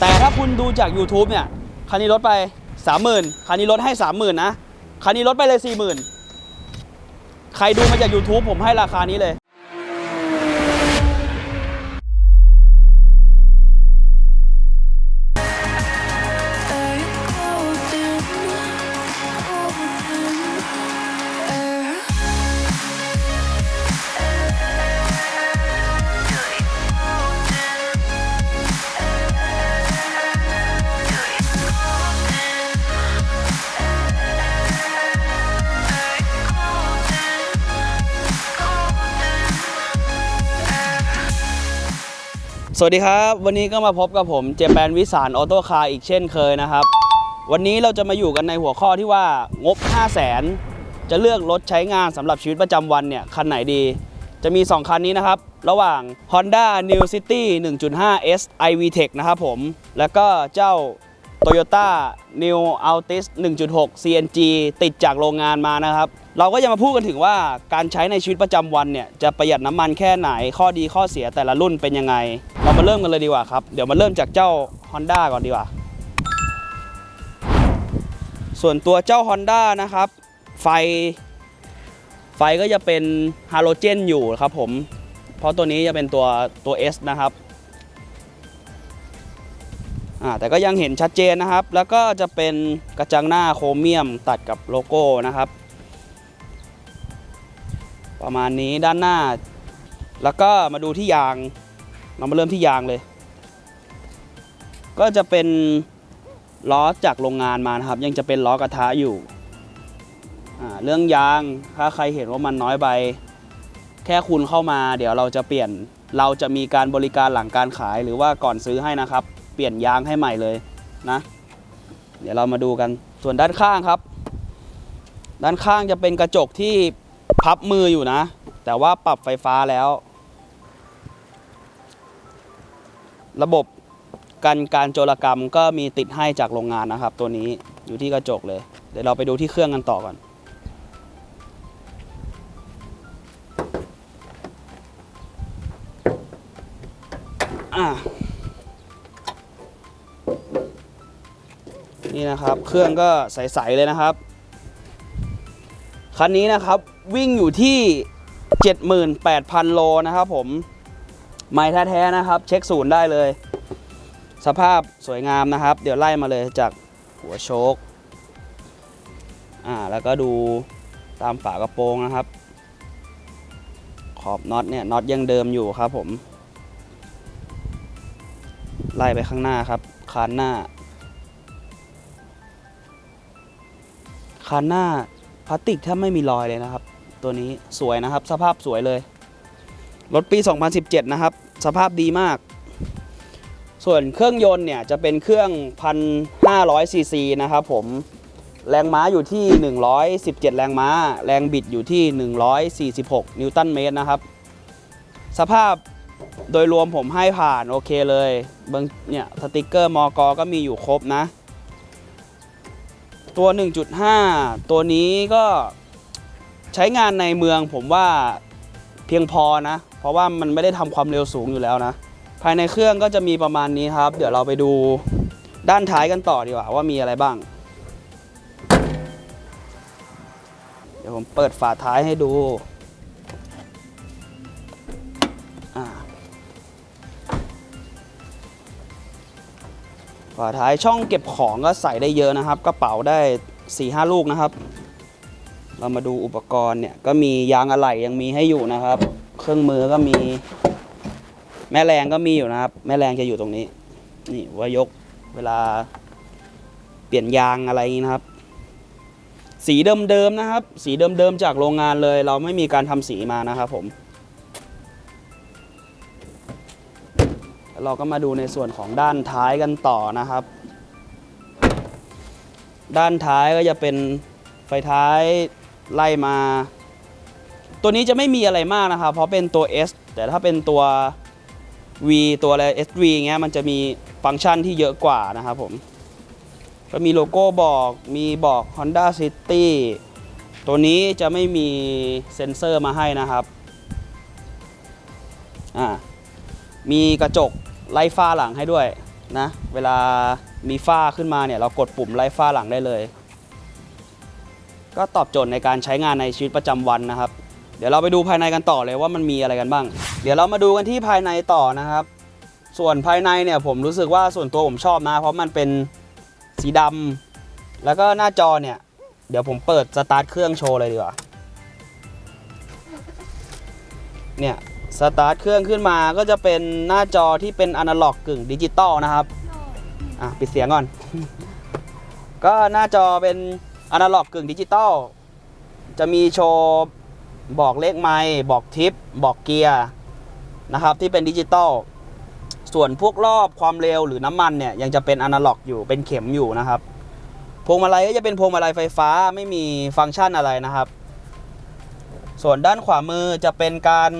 แต่ถ้าคุณดูจาก YouTube เนี่ย คันนี้ลดไป 30,000 คันนี้ลดให้ 30,000 นะ คันนี้ลดไปเลย 40,000 ใครดูมาจาก YouTube ผมให้ราคานี้เลย สวัสดีครับ วันนี้ก็มาพบกับผมเจแปนวิสารออโต้คาร์อีกเช่นเคยนะครับ วันนี้เราจะมาอยู่กันในหัวข้อที่ว่างบ 5 0 0แสนจะเลือกรถใช้งานสำหรับชีวิตประจำวันเนี่ย คันไหนดี จะมี 2 คันนี้นะครับ ระหว่าง Honda New City 1.5 S iV Tech นะครับผม แล้วก็เจ้า Toyota New Altis 1.6 CNG ติดจากโรงงานมานะครับ เราก็จะมาพูดกันถึงว่าการใช้ในชีวิตประจำวันเนี่ย จะประหยัดน้ำมันแค่ไหนข้อดีข้อเสียแต่ละรุ่นเป็นยังไง เรามาเริ่มกันเลยดีกว่าครับ เดี๋ยวมาเริ่มจากเจ้า Honda ก่อนดีกว่า ส่วนตัวเจ้า Honda นะครับ ไฟ ไฟก็จะเป็นฮาโลเจนอยู่ครับผม เพราะตัวนี้จะเป็นตัวตัว S นะครับแต่ก็ยังเห็นชัดเจนนะครับ แล้วก็จะเป็นกระจังหน้าโครเมียมตัดกับโลโก้นะครับ ประมาณนี้ด้านหน้า แล้วก็มาดูที่ยาง เรามาเริ่มที่ยางเลย ก็จะเป็นล้อจากโรงงานมานะครับ ยังจะเป็นล้อกระทะอยู่ เรื่องยางถ้าใครเห็นว่ามันน้อยไป แค่คุณเข้ามา เดี๋ยวเราจะเปลี่ยนเราจะมีการบริการหลังการขายหรือว่าก่อนซื้อให้นะครับ เปลี่ยนยางให้ใหม่เลยนะ เดี๋ยวเรามาดูกันส่วนด้านข้างครับ ด้านข้างจะเป็นกระจกที่พับมืออยู่นะ แต่ว่าปรับไฟฟ้าแล้ว ระบบกันการโจรกรรมก็มีติดให้จากโรงงานนะครับ ตัวนี้อยู่ที่กระจกเลย เดี๋ยวเราไปดูที่เครื่องกันต่อก่อน นี่นะครับ เครื่องก็ใส ๆ เลยนะครับ คันนี้นะครับวิ่งอยู่ที่ 78,000 โลนะครับผม ไม่แท้ๆนะครับ เช็คศูนย์ได้เลย สภาพสวยงามนะครับ เดี๋ยวไล่มาเลยจากหัวโชคอ่าแล้วก็ดูตามฝากระโปรงนะครับ ขอบน็อตเนี่ยน็อตยังเดิมอยู่ครับผม ไล่ไปข้างหน้าครับคานหน้าคานหน้าพลาสติกถ้าไม่มีรอยเลยนะครับ ตัวนี้สวยนะครับ สภาพสวยเลย รถปี 2017 นะครับ สภาพดีมาก ส่วนเครื่องยนต์เนี่ยจะเป็นเครื่อง 1,500 ซีซีนะครับผม แรงม้าอยู่ที่ 117 แรงม้า แรงบิดอยู่ที่ 146 นิวตันเมตรนะครับ สภาพโดยรวมผมให้ผ่านโอเคเลยเบางเนี่ยสติกเกอร์มอกก็มีอยู่ครบนะ ตัว 1.5 ตัวนี้ก็ใช้งานในเมืองผมว่าเพียงพอนะ เพราะว่ามันไม่ได้ทำความเร็วสูงอยู่แล้วนะ ภายในเครื่องก็จะมีประมาณนี้ครับ เดี๋ยวเราไปดูด้านท้ายกันต่อดีกว่าว่ามีอะไรบ้าง เดี๋ยวผมเปิดฝาท้ายให้ดูฝาท้ายช่องเก็บของก็ใส่ได้เยอะนะครับ กระเป๋าได้4ี่ห้าลูกนะครับ เรามาดูอุปกรณ์เนี่ยก็มียางอะไหล่ยังมีให้อยู่นะครับ เครื่องมือก็มี แม่แรงก็มีอยู่นะครับ แม่แรงจะอยู่ตรงนี้ นี่ว่ายกเวลาเปลี่ยนยางอะไรอย่างนี้นะครับ สีเดิมๆนะครับ สีเดิมๆจากโรงงานเลย เราไม่มีการทำสีมานะครับผมเราก็มาดูในส่วนของด้านท้ายกันต่อนะครับ ด้านท้ายก็จะเป็นไฟท้ายไล่มา ตัวนี้จะไม่มีอะไรมากนะครับ เพราะเป็นตัว S แต่ถ้าเป็นตัว V ตัวอะไร SV เงี้ยมันจะมีฟังก์ชันที่เยอะกว่านะครับผม ก็มีโลโก้บอกมีบอก Honda City ตัวนี้จะไม่มีเซ็นเซอร์มาให้นะครับอ่ามีกระจกไล่ฟ้าหลังให้ด้วยนะ เวลามีฝ้าขึ้นมาเนี่ยเรากดปุ่มไล่ฝ้าหลังได้เลย ก็ตอบโจทย์ในการใช้งานในชีวิตประจำวันนะครับ เดี๋ยวเราไปดูภายในกันต่อเลยว่ามันมีอะไรกันบ้าง เดี๋ยวเรามาดูกันที่ภายในต่อนะครับ ส่วนภายในเนี่ยผมรู้สึกว่าส่วนตัวผมชอบนะเพราะมันเป็นสีดำแล้วก็หน้าจอเนี่ย เดี๋ยวผมเปิดสตาร์ทเครื่องโชว์เลยดีกว่า เนี่ยสตาร์ทเครื่องขึ้นมาก็จะเป็นหน้าจอที่เป็นอนาล็อกกึ่งดิจิตอลนะครับ อะ ปิดเสียงก่อน ก็หน้าจอเป็นอนาล็อกกึ่งดิจิตอลจะมีโชว์ บอกเลขไมล์บอกทิป บอกเกียร์นะครับที่เป็นดิจิตอลส่วนพวกรอบความเร็วหรือน้ำมันเนี่ยยังจะเป็นอนาล็อกอยู่เป็นเข็มอยู่นะครับพวงมาลัยก็จะเป็นพวงมาลัยไฟฟ้าไม่มีฟังก์ชันอะไรนะครับ ส่วนด้านขวามือจะเป็นการ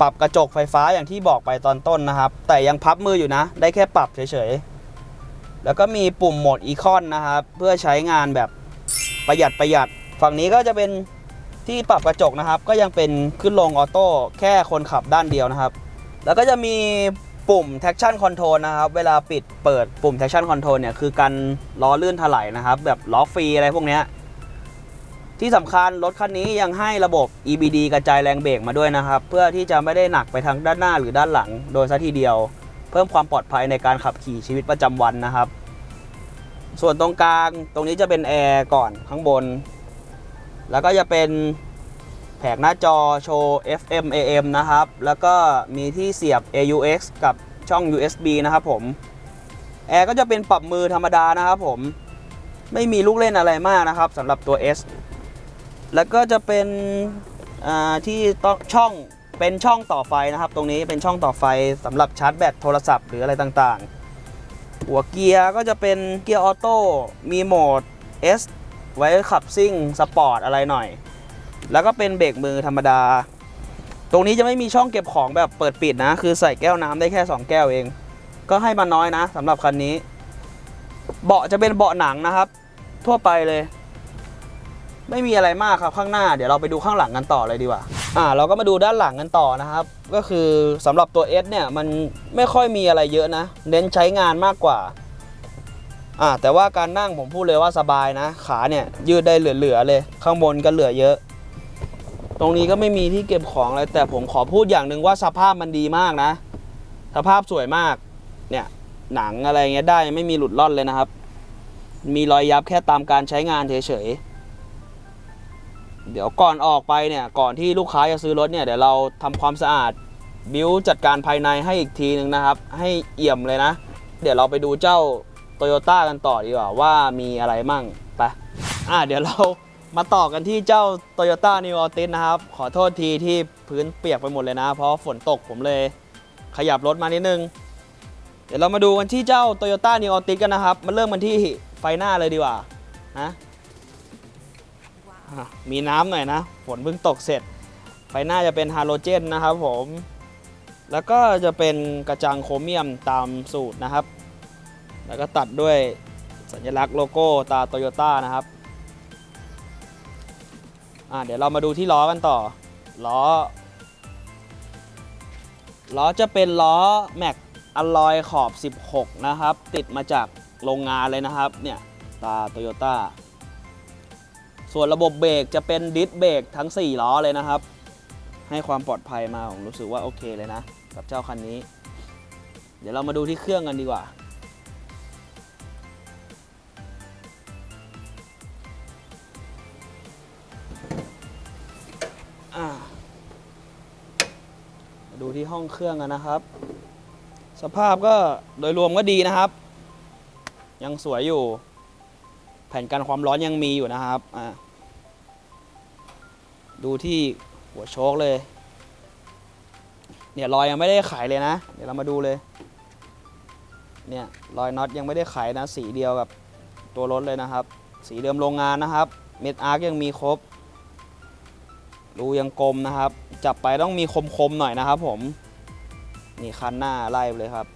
ปรับกระจกไฟฟ้าอย่างที่บอกไปตอนต้นนะครับ แต่ยังพับมืออยู่นะ ได้แค่ปรับเฉยๆ แล้วก็มีปุ่มโหมดอีคอนนะครับ เพื่อใช้งานแบบประหยัดประหยัด ฝั่งนี้ก็จะเป็น ที่ปรับกระจกนะครับ ก็ยังเป็นขึ้นลงออโต้แค่คนขับด้านเดียวนะครับ แล้วก็จะมีปุ่ม traction control นะครับ เวลาปิดเปิดปุ่ม traction control เนี่ยคือการล้อลื่นถลายนะครับ แบบล้อฟรีอะไรพวกเนี้ยที่สำคัญรถคันนี้ยังให้ระบบ EBD กระจายแรงเบรกมาด้วยนะครับ เพื่อที่จะไม่ได้หนักไปทางด้านหน้าหรือด้านหลัง โดยซะทีเดียว เพิ่มความปลอดภัยในการขับขี่ชีวิตประจำวันนะครับ ส่วนตรงกลางตรงนี้จะเป็นแอร์ก่อนข้างบน แล้วก็จะเป็นแผงหน้าจอโชว์ FM AM นะครับ แล้วก็มีที่เสียบ AUX กับช่อง USB นะครับผม แอร์ก็จะเป็นปรับมือธรรมดานะครับผม ไม่มีลูกเล่นอะไรมากนะครับสำหรับตัว S แล้วก็จะเป็นที่ต้องช่องเป็นช่องต่อไฟนะครับ ตรงนี้เป็นช่องต่อไฟสำหรับชาร์จแบตโทรศัพท์หรืออะไรต่างๆ หัวเกียร์ก็จะเป็นเกียร์ออโต้มีโหมด S ไว้ขับซิ่งสปอร์ตอะไรหน่อย แล้วก็เป็นเบรกมือธรรมดา ตรงนี้จะไม่มีช่องเก็บของแบบเปิดปิดนะ คือใส่แก้วน้ำได้แค่ 2 แก้วเอง ก็ให้มาน้อยนะสำหรับคันนี้ เบาะจะเป็นเบาะหนังนะครับ ทั่วไปเลย ไม่มีอะไรมากครับข้างหน้า เดี๋ยวเราไปดูข้างหลังกันต่อเลยดีกว่าอ่าเราก็มาดูด้านหลังกันต่อนะครับ ก็คือสำหรับตัว S เนี่ยมันไม่ค่อยมีอะไรเยอะนะ เน้นใช้งานมากกว่า อ่าแต่ว่าการนั่งผมพูดเลยว่าสบายนะ ขาเนี่ยยืดได้เหลือๆเลย ข้างบนก็เหลือเยอะ ตรงนี้ก็ไม่มีที่เก็บของอะไรแต่ผมขอพูดอย่างหนึ่งว่าสภาพมันดีมากนะ สภาพสวยมาก เนี่ยหนังอะไรเงี้ยได้ไม่มีหลุดล่อนเลยนะครับ มีรอยยับแค่ตามการใช้งานเฉยๆเดี๋ยวก่อนออกไปเนี่ยก่อนที่ลูกค้าจะซื้อรถเนี่ยเดี๋ยวเราทำความสะอาดบิวจัดการภายในให้อีกทีหนึ่งนะครับ ให้เอี่ยมเลยนะ เดี๋ยวเราไปดูเจ้า โตโยต้ากันต่อดีกว่าว่ามีอะไรมั่งไปอะเดี๋ยวเรามาต่อกันที่เจ้า Toyota New Altis นะครับ ขอโทษทีที่พื้นเปียกไปหมดเลยนะ เพราะฝนตกผมเลยขยับรถมานิดนึง เดี๋ยวเรามาดูกันที่เจ้า Toyota New Altis กันนะครับ มาเริ่มกันที่ไฟหน้าเลยดีกว่านะอะมีน้ำหน่อยนะ ฝนเพิ่งตกเสร็จ ไฟหน้าจะเป็นฮาโลเจนนะครับผม แล้วก็จะเป็นกระจังโครเมียมตามสูตรนะครับ แล้วก็ตัดด้วยสัญลักษณ์โลโก้ตาโตโยต้านะครับอ่าเดี๋ยวเรามาดูที่ล้อกันต่อ ล้อ ล้อจะเป็นล้อแม็กอลลอยขอบ 16 นะครับ ติดมาจากโรงงานเลยนะครับ เนี่ยตาโตโยต้า ส่วนระบบเบรกจะเป็นดิสเบรกทั้ง 4 ล้อเลยนะครับ ให้ความปลอดภัยมา ผมรู้สึกว่าโอเคเลยนะ กับเจ้าคันนี้ เดี๋ยวเรามาดูที่เครื่องกันดีกว่า ห้องเครื่องนะครับ สภาพก็โดยรวมก็ดีนะครับ ยังสวยอยู่ แผ่นกันความร้อนยังมีอยู่นะครับดูที่หัวโชคเลย เนี่ยรอยยังไม่ได้ไขเลยนะ เดี๋ยวเรามาดูเลย เนี่ยรอยน็อตยังไม่ได้ไขนะ สีเดียวกับตัวรถเลยนะครับ สีเดิมโรงงานนะครับ เม็ดอาร์คยังมีครบ รูยังกลมนะครับ จับไปต้องมีคมๆหน่อยนะครับ ผมนี่คันหน้าไล่ไปเลยครับ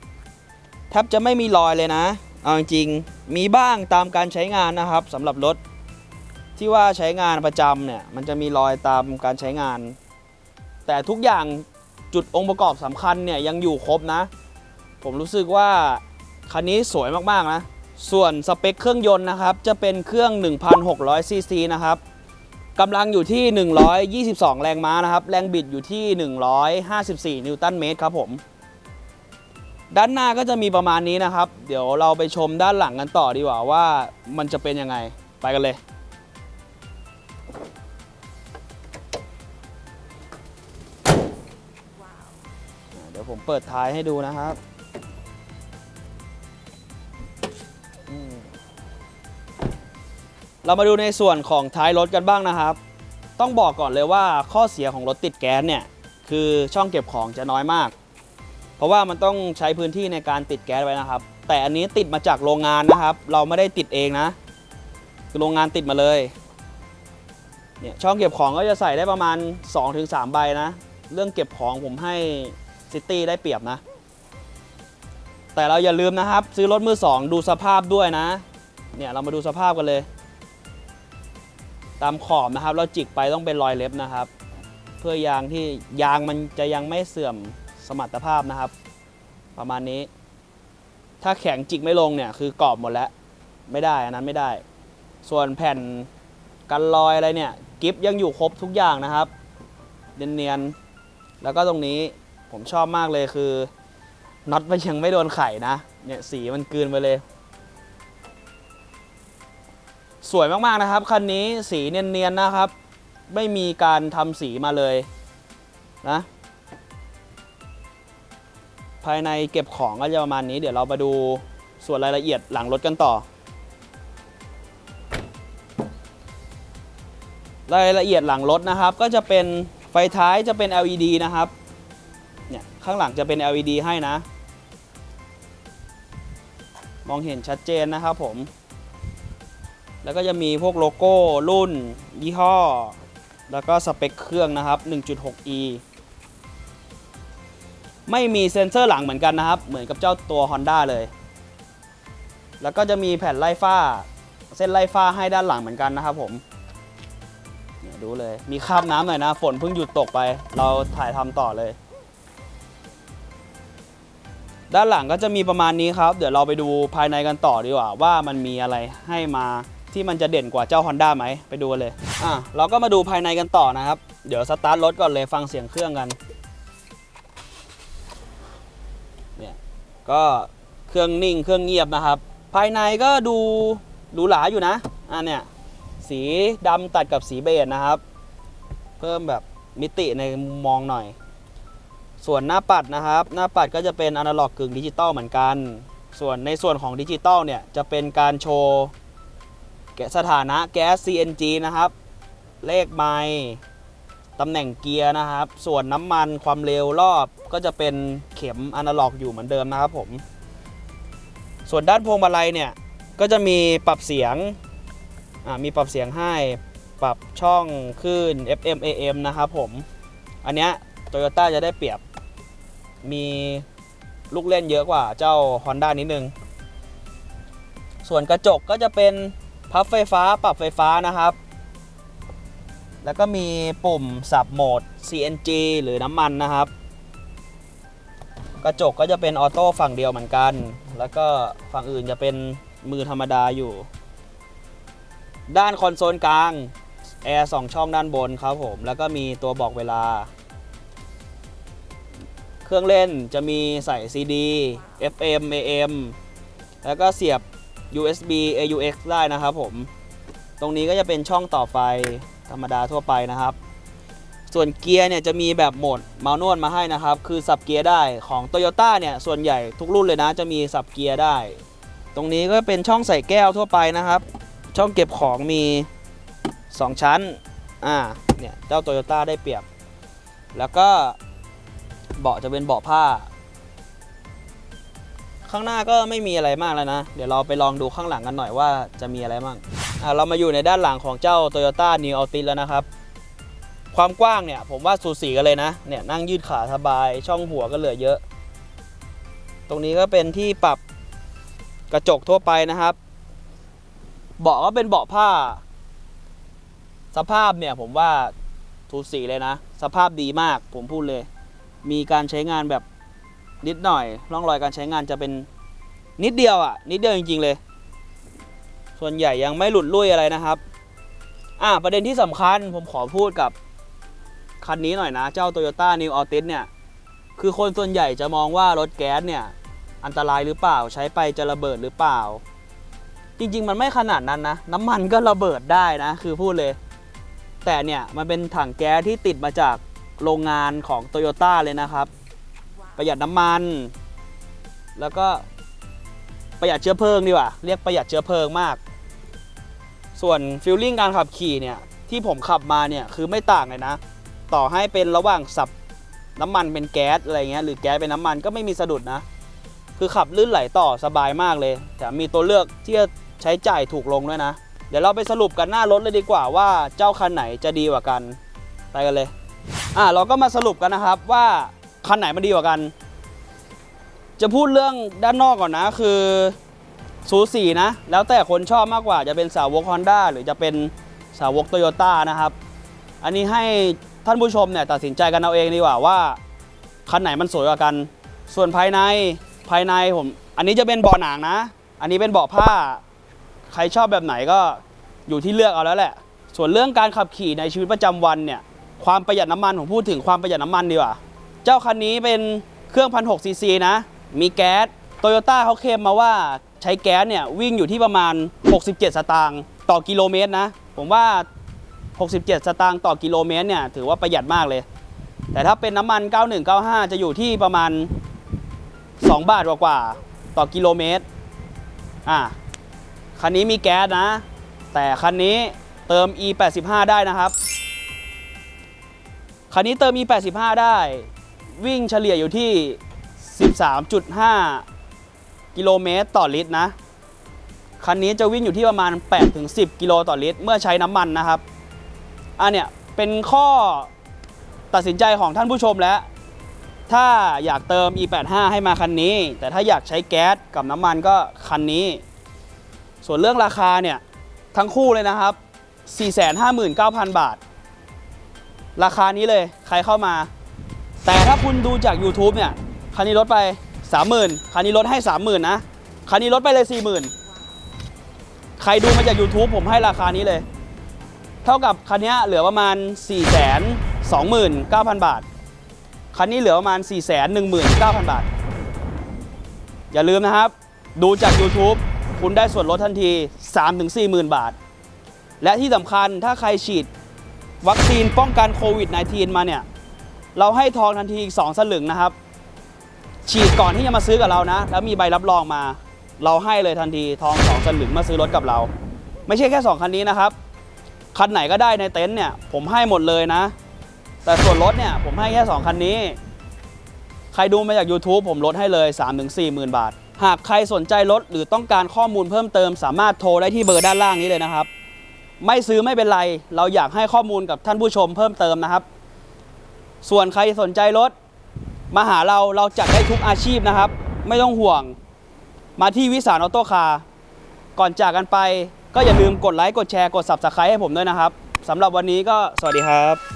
แทบจะไม่มีรอยเลยนะเอาจริงมีบ้างตามการใช้งานนะครับสำหรับรถที่ว่าใช้งานประจำเนี่ยมันจะมีรอยตามการใช้งาน แต่ทุกอย่างจุดองค์ประกอบสำคัญเนี่ยยังอยู่ครบนะ ผมรู้สึกว่าคันนี้สวยมากๆนะ ส่วนสเปคเครื่องยนต์นะครับ จะเป็นเครื่อง 1,600ซีซีนะครับ กำลังอยู่ที่ 122 แรงม้านะครับ แรงบิดอยู่ที่ 154 นิวตันเมตรครับผม ด้านหน้าก็จะมีประมาณนี้นะครับ เดี๋ยวเราไปชมด้านหลังกันต่อดีกว่าว่ามันจะเป็นยังไง ไปกันเลยเดี๋ยวผมเปิดท้ายให้ดูนะครับ เรามาดูในส่วนของท้ายรถกันบ้างนะครับ ต้องบอกก่อนเลยว่าข้อเสียของรถติดแก๊สเนี่ยคือช่องเก็บของจะน้อยมาก เพราะว่ามันต้องใช้พื้นที่ในการติดแก๊สไว้นะครับ แต่อันนี้ติดมาจากโรงงานนะครับ เราไม่ได้ติดเองนะ คือโรงงานติดมาเลยเนี่ยช่องเก็บของก็จะใส่ได้ประมาณ 2-3 ใบนะ เรื่องเก็บของผมให้ซิตี้ได้เปรียบนะ แต่เราอย่าลืมนะครับ ซื้อรถมือสองดูสภาพด้วยนะ เนี่ยเรามาดูสภาพกันเลย ตามขอบนะครับ เราจิกไปต้องเป็นรอยเล็บนะครับ เพื่อยางที่ยางมันจะยังไม่เสื่อมสมรรถภาพนะครับ ประมาณนี้ ถ้าแข็งจิกไม่ลงเนี่ยคือกรอบหมดแล้ว ไม่ได้อันนั้นไม่ได้ ส่วนแผ่นกันรอยอะไรเนี่ยกิฟยังอยู่ครบทุกอย่างนะครับเนียนๆแล้วก็ตรงนี้ผมชอบมากเลยคือน็อตมันยังไม่โดนไข่นะเนี่ยสีมันกลืนไปเลย สวยมากๆนะครับ คันนี้สีเนียนๆนะครับ ไม่มีการทำสีมาเลยนะ ภายในเก็บของก็จะประมาณนี้ เดี๋ยวเรามาดูส่วนรายละเอียดหลังรถกันต่อ รายละเอียดหลังรถนะครับ ก็จะเป็นไฟท้ายจะเป็น LED นะครับ เนี่ยข้างหลังจะเป็น LED ให้นะ มองเห็นชัดเจนนะครับผม แล้วก็จะมีพวกโลโก้ รุ่น ยี่ห้อ แล้วก็สเปคเครื่องนะครับ 1.6e ไม่มีเซ็นเซอร์หลังเหมือนกันนะครับ เหมือนกับเจ้าตัว Honda เลย แล้วก็จะมีแผ่นไล่ฟ้า เส้นไล่ฟ้าให้ด้านหลังเหมือนกันนะครับผมเนี่ยดูเลย มีคราบน้ำหน่อยนะ ฝนเพิ่งหยุดตกไป เราถ่ายทำต่อเลย ด้านหลังก็จะมีประมาณนี้ครับ เดี๋ยวเราไปดูภายในกันต่อดีกว่าว่ามันมีอะไรให้มา ที่มันจะเด่นกว่าเจ้า Honda ไหมไปดูกันเลยอะเราก็มาดูภายในกันต่อนะครับ เดี๋ยวสตาร์ทรถก่อนเลยฟังเสียงเครื่องกันเนี่ยก็เครื่องนิ่งเครื่องเงียบนะครับ ภายในก็ดูหรูหราอยู่นะอะเนี่ยสีดำตัดกับสีเบจนะครับ เพิ่มแบบมิติในมุมมองหน่อย ส่วนหน้าปัดนะครับ หน้าปัดก็จะเป็นอนาล็อกกึ่งดิจิตอลเหมือนกัน ส่วนในส่วนของดิจิตอลเนี่ยจะเป็นการโชว์ สถานะแก๊ส CNG นะครับ เลขไมล์ตำแหน่งเกียร์นะครับ ส่วนน้ำมันความเร็วรอบก็จะเป็นเข็มอนาล็อกอยู่เหมือนเดิมนะครับผม ส่วนด้านพวงมาลัยเนี่ย ก็จะมีปรับเสียงมีปรับเสียงให้ปรับช่องคลื่น FM AM นะครับผม อันเนี้ยโตโยต้าจะได้เปรียบมีลูกเล่นเยอะกว่าเจ้า Honda นิดนึง ส่วนกระจกก็จะเป็น พับไฟฟ้าปรับไฟฟ้านะครับ แล้วก็มีปุ่มสับโหมด CNG หรือน้ำมันนะครับ กระจกก็จะเป็นออโต้ฝั่งเดียวเหมือนกัน แล้วก็ฝั่งอื่นจะเป็นมือธรรมดาอยู่ ด้านคอนโซลกลางแอร์สองช่องด้านบนครับผม แล้วก็มีตัวบอกเวลา เครื่องเล่นจะมีใส่ CD FM AM แล้วก็เสียบ USB AUX ได้นะครับผม ตรงนี้ก็จะเป็นช่องต่อไฟธรรมดาทั่วไปนะครับ ส่วนเกียร์เนี่ยจะมีแบบโหมดเมาส์นวดมาให้นะครับ คือสับเกียร์ได้ของ Toyota เนี่ยส่วนใหญ่ทุกรุ่นเลยนะจะมีสับเกียร์ได้ ตรงนี้ก็เป็นช่องใส่แก้วทั่วไปนะครับ ช่องเก็บของมี 2 ชั้น อ่า เนี่ยเจ้า Toyota ได้เปรียบ แล้วก็เบาะจะเป็นเบาะผ้า ข้างหน้าก็ไม่มีอะไรมากแล้วนะ เดี๋ยวเราไปลองดูข้างหลังกันหน่อยว่าจะมีอะไรบ้างอ่าเรามาอยู่ในด้านหลังของเจ้า Toyota New Altis แล้วนะครับ ความกว้างเนี่ยผมว่าสูสีกันเลยนะ เนี่ยนั่งยืดขาสบาย ช่องหัวก็เหลือเยอะ ตรงนี้ก็เป็นที่ปรับกระจกทั่วไปนะครับ เบาะก็เป็นเบาะผ้า สภาพเนี่ยผมว่าทูสีเลยนะ สภาพดีมากผมพูดเลย มีการใช้งานแบบ นิดหน่อยร่องรอยการใช้งานจะเป็นนิดเดียวอะนิดเดียวจริงๆเลย ส่วนใหญ่ยังไม่หลุดลุ่ยอะไรนะครับ อ่าประเด็นที่สำคัญผมขอพูดกับคันนี้หน่อยนะ เจ้า Toyota New Altis เนี่ย คือคนส่วนใหญ่จะมองว่ารถแก๊สเนี่ย อันตรายหรือเปล่าใช้ไปจะระเบิดหรือเปล่า จริง ๆ มันไม่ขนาดนั้นนะ น้ำมันก็ระเบิดได้นะ คือพูดเลย แต่เนี่ย มันเป็นถังแก๊สที่ติดมาจากโรงงานของ Toyota เลยนะครับ ประหยัดน้ำมัน แล้วก็ประหยัดเชื้อเพลิงดีกว่า เรียกประหยัดเชื้อเพลิงมาก ส่วนฟิลลิ่งการขับขี่เนี่ยที่ผมขับมาเนี่ยคือไม่ต่างเลยนะ ต่อให้เป็นระหว่างสับน้ำมันเป็นแก๊สอะไรเงี้ยหรือแก๊สเป็นน้ำมันก็ไม่มีสะดุดนะ คือขับลื่นไหลต่อสบายมากเลยแต่มีตัวเลือกที่จะใช้จ่ายถูกลงด้วยนะ เดี๋ยวเราไปสรุปกันหน้ารถเลยดีกว่าว่าเจ้าคันไหนจะดีกว่ากันไปกันเลยอะเราก็มาสรุปกันนะครับว่า คันไหนมันดีกว่ากัน จะพูดเรื่องด้านนอกก่อนนะ คือสูสีนะ แล้วแต่คนชอบมากกว่าจะเป็นสาวก Honda หรือจะเป็นสาวก Toyota นะครับ อันนี้ให้ท่านผู้ชมเนี่ยตัดสินใจกันเอาเองดีกว่าว่า คันไหนมันสวยกว่ากัน ส่วนภายในภายในผม อันนี้จะเป็นเบาะหนังนะ อันนี้เป็นเบาะผ้า ใครชอบแบบไหนก็อยู่ที่เลือกเอาแล้วแหละ ส่วนเรื่องการขับขี่ในชีวิตประจำวันเนี่ยความประหยัดน้ำมันผมพูดถึงความประหยัดน้ำมันดีกว่า เจ้าคันนี้เป็นเครื่องพันหกซีซีนะ มีแก๊สโตโยต้าเขาเคลมมาว่าใช้แก๊สเนี่ย วิ่งอยู่ที่ประมาณ 67 สตางค์ต่อกิโลเมตรนะ ผมว่า 67 สตางค์ต่อกิโลเมตรเนี่ย ถือว่าประหยัดมากเลย แต่ถ้าเป็นน้ำมัน 9195 จะอยู่ที่ประมาณ 2 บาทกว่าๆต่อกิโลเมตรอะคันนี้มีแก๊สนะ แต่คันนี้เติม E85 ได้นะครับ คันนี้เติม E85 ได้ วิ่งเฉลี่ยอยู่ที่ 13.5 กิโลเมตรต่อลิตรนะ คันนี้จะวิ่งอยู่ที่ประมาณ 8-10 กิโลต่อลิตร เมื่อใช้น้ำมันนะครับ อันเนี้ยเป็นข้อตัดสินใจของท่านผู้ชมแล้ว ถ้าอยากเติม E85 ให้มาคันนี้ แต่ถ้าอยากใช้แก๊สกับน้ำมันก็คันนี้ ส่วนเรื่องราคาเนี่ย ทั้งคู่เลยนะครับ 459,000 บาท ราคานี้เลยใครเข้ามา แต่ถ้าคุณดูจาก YouTube เนี่ยคันนี้ลดไป 30,000คันนี้ลดให้ 30,000นะคันนี้ลดไปเลย 40,000 ใครดูมาจาก YouTube ผมให้ราคานี้เลย เท่ากับคันนี้เหลือประมาณ 429,000 บาท คันนี้เหลือประมาณ 419,000 บาท อย่าลืมนะครับ ดูจาก YouTube คุณได้ส่วนลดทันที 3-40,000 บาท และที่สำคัญถ้าใครฉีดวัคซีนป้องกันโควิด -19 มาเนี่ย เราให้ทองทันทีอีก 2 สลึงนะครับ ฉีดก่อนที่จะมาซื้อกับเรานะ แล้วมีใบรับรองมา เราให้เลยทันทีทอง2สลึงมาซื้อรถกับเรา ไม่ใช่แค่ 2 คันนี้นะครับ คันไหนก็ได้ในเต็นท์เนี่ยผมให้หมดเลยนะ แต่ส่วนลดเนี่ยผมให้แค่ 2 คันนี้ ใครดูมาจาก YouTube ผมลดให้เลย 3-4หมื่นบาท หากใครสนใจรถหรือต้องการข้อมูลเพิ่มเติม สามารถโทรได้ที่เบอร์ด้านล่างนี้เลยนะครับ ไม่ซื้อไม่เป็นไร เราอยากให้ข้อมูลกับท่านผู้ชมเพิ่มเติมนะครับ ส่วนใครสนใจรถมาหาเราเราจัดได้ทุกอาชีพนะครับ ไม่ต้องห่วง มาที่วิสานออโต้คาร์ก่อนจากกันไป ก็อย่าลืมกดไลค์กดแชร์กด Subscribe ให้ผมด้วยนะครับสำหรับวันนี้ก็สวัสดีครับ